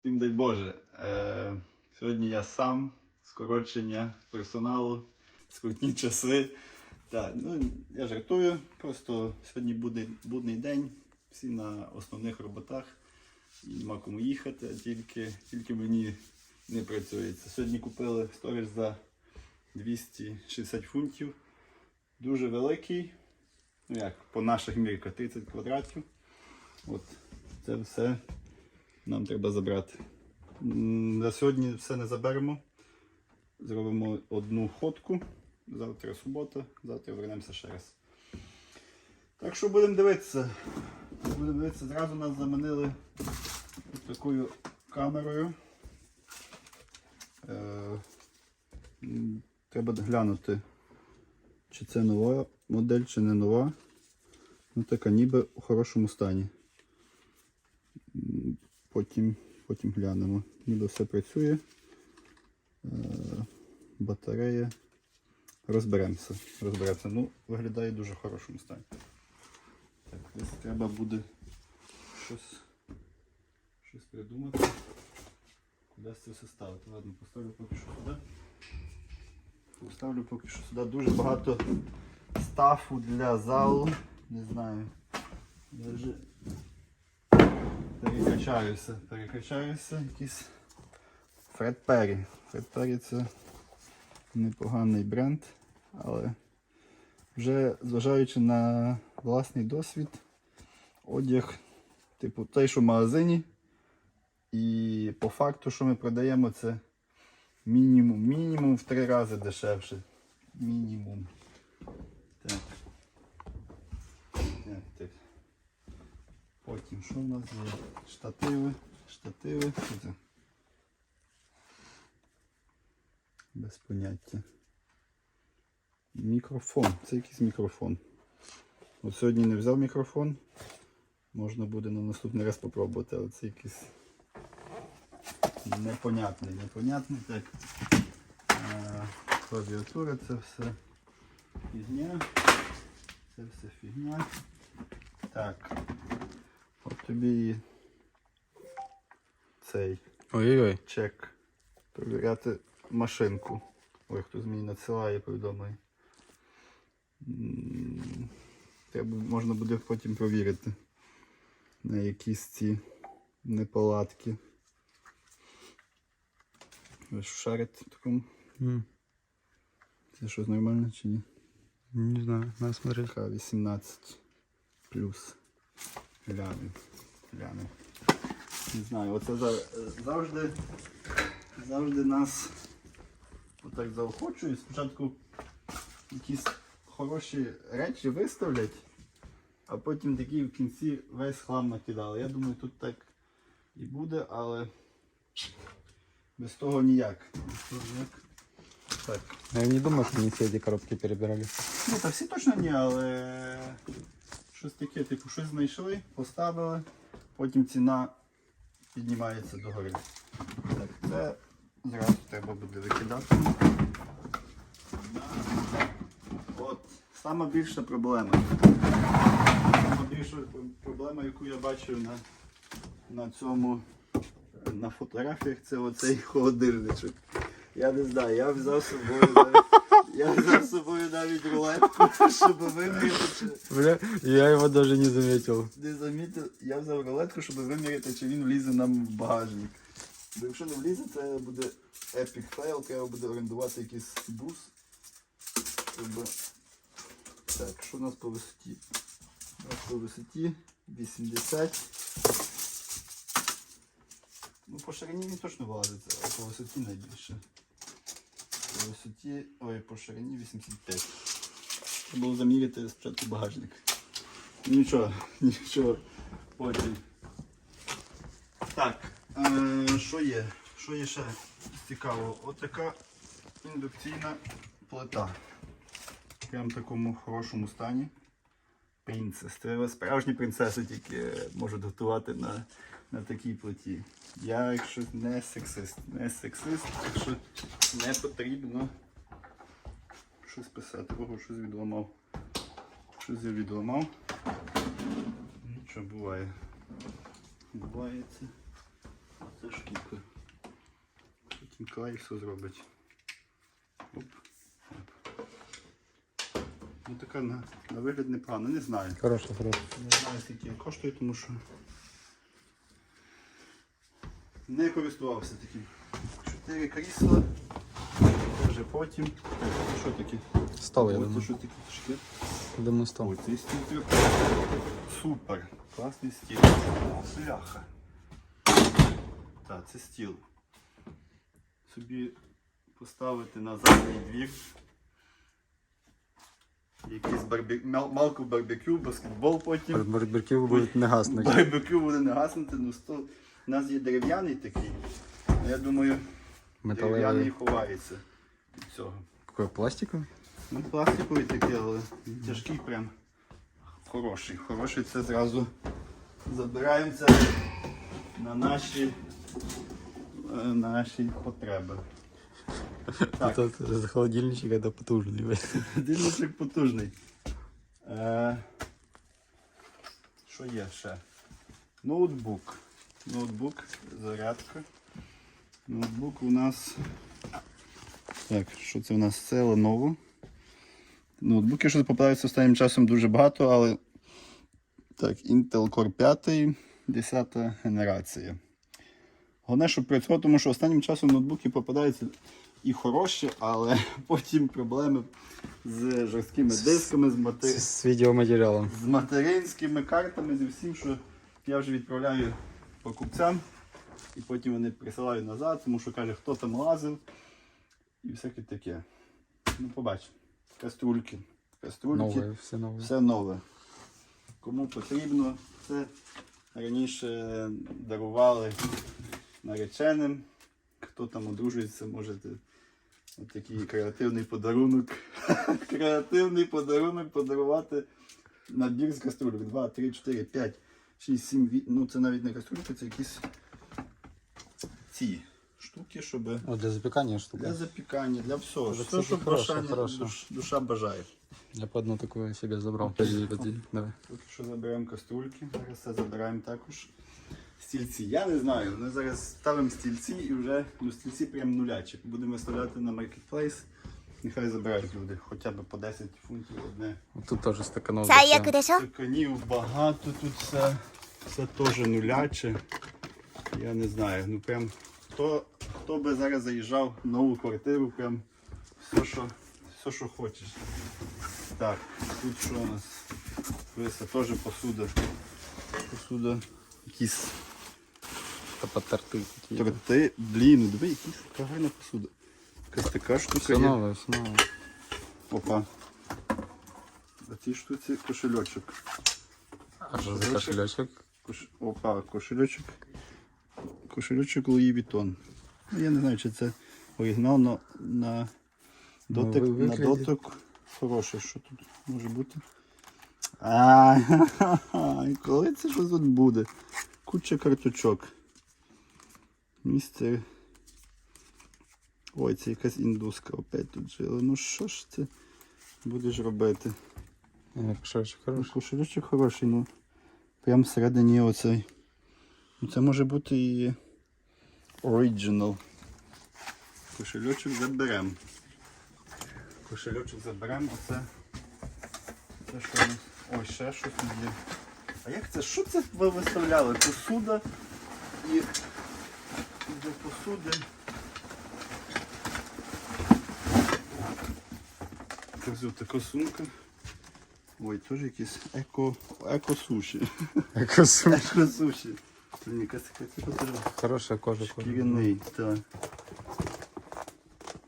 Всім дай Боже. Е, сьогодні я сам, скорочення персоналу, скрутні часи. Так, ну, я жартую, просто сьогодні буде будний день, всі на основних роботах. Нема кому їхати, а тільки, тільки мені не працюється. Сьогодні купили сторіж за 260 фунтів. Дуже великий. Ну як, по наших мірках 30 квадратів. От це все нам треба забрати. На сьогодні все не заберемо. Зробимо одну ходку. Завтра субота, завтра вернемося ще раз. Так що будемо дивитися. Будемо дивитися, зразу нас заманили такою камерою. Е, треба глянути, чи це нова модель, чи не нова. Ну така ніби у хорошому стані. Потім, потім глянемо. Ніби все працює. Е, батарея. Розберемося. Розберемося. Ну, виглядає дуже в хорошому стані. Так, десь треба буде щось, щось придумати. Куди це все ставити? Ладно, поставлю поки що сюди. Поставлю поки що сюди дуже багато стафу для залу. Не знаю. Я перекачаюся, перекачаюся. Якийсь Фред Перрі. Фред Перрі це непоганий бренд, але вже зважаючи на власний досвід, одяг, типу той, що в магазині, і по факту, що ми продаємо, це мінімум, мінімум в три рази дешевше. Мінімум. Так так. Потім що в нас є? Штативи, штативи. Це? Без поняття. Мікрофон. Це якийсь мікрофон. От сьогодні не взяв мікрофон. Можна буде на наступний раз спробувати, але це якийсь непонятний, непонятний. Так. Е, Клавіатура це все фігня. Це все фігня. Так. Тобі цей Ой-ой-ой. чек. Перевіряти машинку. Ой, хтось мені надсилає повідомлення. Треба можна буде потім провірити на якісь ці неполадки. Ви ж шарите в такому? М, Це щось нормально чи ні? Не знаю, надо смотреть. Така 18 плюс. Глянемо. Глянемо. Не знаю, оце за- завжди, завжди нас отак заохочують. Спочатку якісь хороші речі виставлять, а потім такі в кінці весь хлам накидали. Я думаю, тут так і буде, але без того ніяк. Без того ніяк. Так. Я не думаю, что они все эти коробки перебирали. Ну, та всі точно ні, але щось таке, типу, щось знайшли, поставили, потім ціна піднімається догори. Так, це зразу треба буде викидати. От, сама більша проблема. Сама більша проблема, яку я бачив на, на цьому, на фотографіях, це оцей холодильничок. Я не знаю, я взяв собою я взяв з собою навіть рулетку, щоб виміряти, чи Бля, я его даже не заметил. не замітив, я взяв рулетку, щоб виміряти, чи він влізе нам в багажник. Бо якщо не влізе, це буде epic fail, треба буде орендувати якийсь бус. Щоб... Так, що у нас по висоті? У нас по висоті 80. Ну, по ширині він точно вилазиться, а по висоті найбільше. По висоті, ой, по ширині 85. Треба було заміряти спочатку багажник. Нічого, нічого. Потім. Так, е, що є? Що є ще цікавого? Отака індукційна плита. Прям в такому хорошому стані. Принцес. Справжні принцеси тільки можуть готувати на, на такій плиті. Я, якщо не сексист, не сексист, якщо не потрібно щось писати. Ого, щось відламав. Щось я відламав. Нічого буває. Буває це. Це шкіка. Потім клей все зробить. Оп. Оп. Ну така на, на вигляд непогано, не знаю. Хорошо, хорошо. Не знаю, скільки коштує, тому що не користувався таким. Чотири крісла. Це вже потім. Це Що таке? Стол, я Ось думаю. Це що таке? Шкір? Думаю, стол. Ой, цей стіл. Супер. Класний стіл. Бляха. Так, це стіл. Собі поставити на задній двір. Якийсь барбі... малку барбекю, баскетбол потім. Барбекю будет не гаснуть. Барбекю буде не гаснути, ну сто. У нас є дерев'яний такий. Я думаю, дерев'яний Металловый. ховається від цього. Какой пластиковый? Ну, пластиковий такий, але він тяжкий прям. Хороший. Хороший це зразу забираємо це на наші, е, наші потреби. Так. Это, это холодильничек, это потужный. блядь. Дільничок потужний. Е, що є ще? Ноутбук. Ноутбук, зарядка. Ноутбук у нас. Так, що це у нас? Це Lenovo. Ноутбуки, що попадаються останнім часом дуже багато, але. Так, Intel Core 5, 10 генерація. Головне, щоб працювало, тому що останнім часом ноутбуки попадаються і хороші, але потім проблеми з жорсткими дисками, з. С, с видеоматериалом. з материнськими картами, зі всім, що я вже відправляю покупцям, і потім вони присилають назад, тому що каже, хто там лазив і всяке таке. Ну, побачимо. Каструльки. Каструльки. Новые, все новые. Все нове. Кому потрібно, це раніше дарували нареченим. Хто там одружується, можете такий креативний подарунок. креативний подарунок подарувати набір з каструльок. 2, 3, 4, 5, 6, 7, Ну це навіть не каструльки, це якісь ці штуки, щоб Вот для запекания для запікання, для всього. Це, Все, що хороше, бажання- душ- душа бажає. Я по одну такую себе забрал. Подожди, подожди, давай. Поки що забираємо каструльки, зараз це забираємо також. Стільці. Я не знаю. Ми зараз ставимо стільці і вже ну, стільці прям нулячі. Будемо виставляти на маркетплейс. Нехай забирають люди, хоча б по 10 фунтів одне. Тут теж стаканов. Це як дещо? Стаканів багато, тут все все теж нуляче. Я не знаю. ну прям Хто хто би зараз заїжджав в нову квартиру, прям все, що все, що хочеш. Так, тут що у нас? Це теж посуда. Посуда. Якісь. Та Торти, блін, ну диви, якісь гарна посуда. Якась така штука Все є. новое, все новое. Опа. На цій штуці кошельочок. А что за кошелечек? Кош... Опа, кошельочок. Кошельочок Луї Вітон. Ну, я не знаю, чи це оригінал, але на дотик, Ну, ви- на вигляді. дотик хороший. Що тут може бути? А, і коли це що тут буде? Куча карточок. Містер. Ой, це якась індуска опять тут жила. Ну що ж це будеш робити? Кошелечек Ну, хороший. Кошелючок хороший, ну. Прям всередині оцей. Ну це може бути і оригінал. Кошельочок заберемо. Кошельочок заберемо, оце. Це що у нас? Ой, ще щось є. А як це? Що це ви виставляли? Посуда і до посуди. Все така сумка. Ой, теж якісь еко, еко суші. Экосум. Еко суші. Це не якась така теж Хорошая кожа. шкіряний. Так.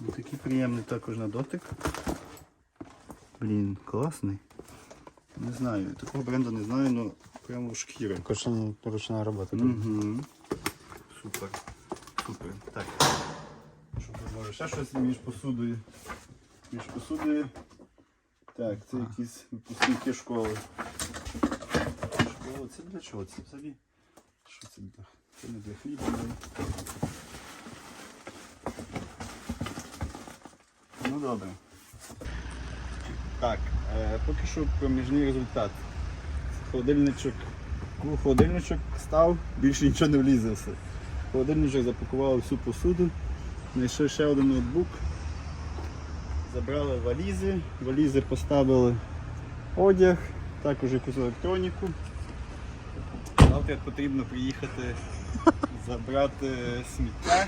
Ну, такий приємний також на дотик. Блін, класний. Не знаю, такого бренду не знаю, але прямо шкіра. Кошель ручная работа. Угу. Супер. Супер. Так. Що тут може? Ще щось між посудою. Між посудою. Так, це якісь випускники школи. Школа, це для чого? Це взагалі. Що це для? Це не для хліба. Ну добре. Так, е, поки що проміжний результат. Холодильничок, холодильничок став, більше нічого не влізе все. Холодильничок запакували всю посуду. Знайшли ще один ноутбук. Забрали валізи. Валізи поставили одяг, також якусь електроніку. Завтра потрібно приїхати забрати сміття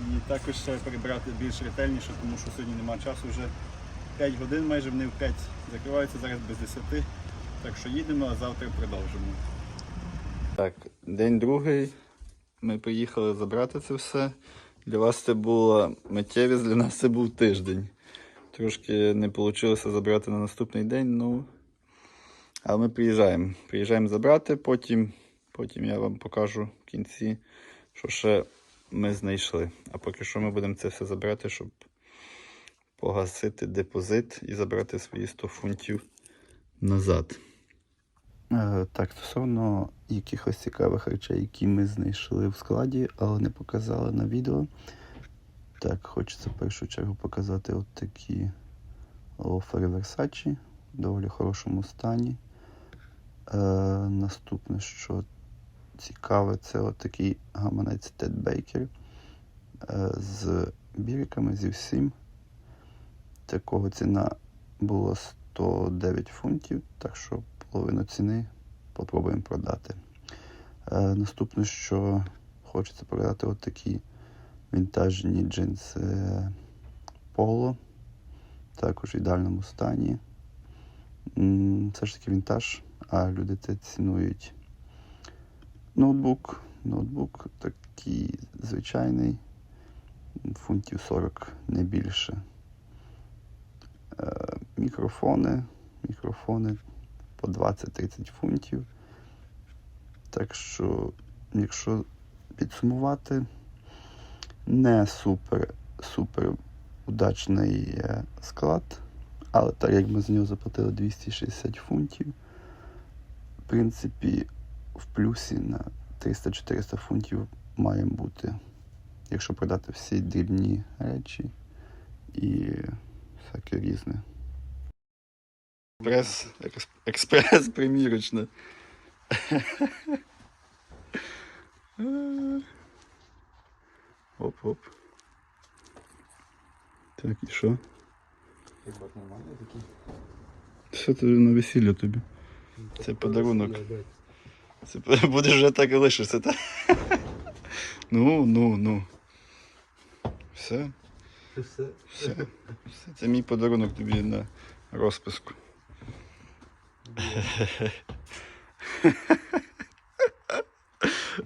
і також ще прибрати більш ретельніше, тому що сьогодні немає часу вже 5 годин, майже вони в 5 закриваються, зараз без 10. Так що їдемо, а завтра продовжимо. Так, день другий. Ми приїхали забрати це все. Для вас це була миттєвість, для нас це був тиждень. Трошки не вийшло забрати на наступний день, ну. Але ми приїжджаємо. Приїжджаємо забрати, потім, потім я вам покажу в кінці, що ще ми знайшли. А поки що ми будемо це все забрати, щоб погасити депозит і забрати свої 100 фунтів назад. Е, Так, стосовно якихось цікавих речей, які ми знайшли в складі, але не показали на відео. Так, хочеться в першу чергу показати от такі лофери Versace в доволі хорошому стані. Е, наступне, що цікаве, це от такий гаманець Тед Бейкер е, з біриками, зі всім. Такого ціна була 109 фунтів, так що половину ціни попробуємо продати. Е, наступне, що хочеться продати, от такі вінтажні джинси Polo, також в ідеальному стані. Це ж таки вінтаж, а люди це цінують. Ноутбук. Ноутбук такий звичайний, фунтів 40 не більше. Мікрофони. Мікрофони по 20-30 фунтів. Так що, якщо підсумувати, не супер, супер удачний е, склад, але так як ми за нього заплатили 260 фунтів, в принципі, в плюсі на 300-400 фунтів маємо бути, якщо продати всі дрібні речі і всяке різне. Експрес, екс- експрес примірочна. Оп-оп. Так, і що? Хіба нормальний такий? Що це на весілля тобі? Це подарунок. Це будеш вже так і лишишся, так? Ну, ну, ну. Все, Все. все. все. Це мій подарунок тобі на розписку. Yeah.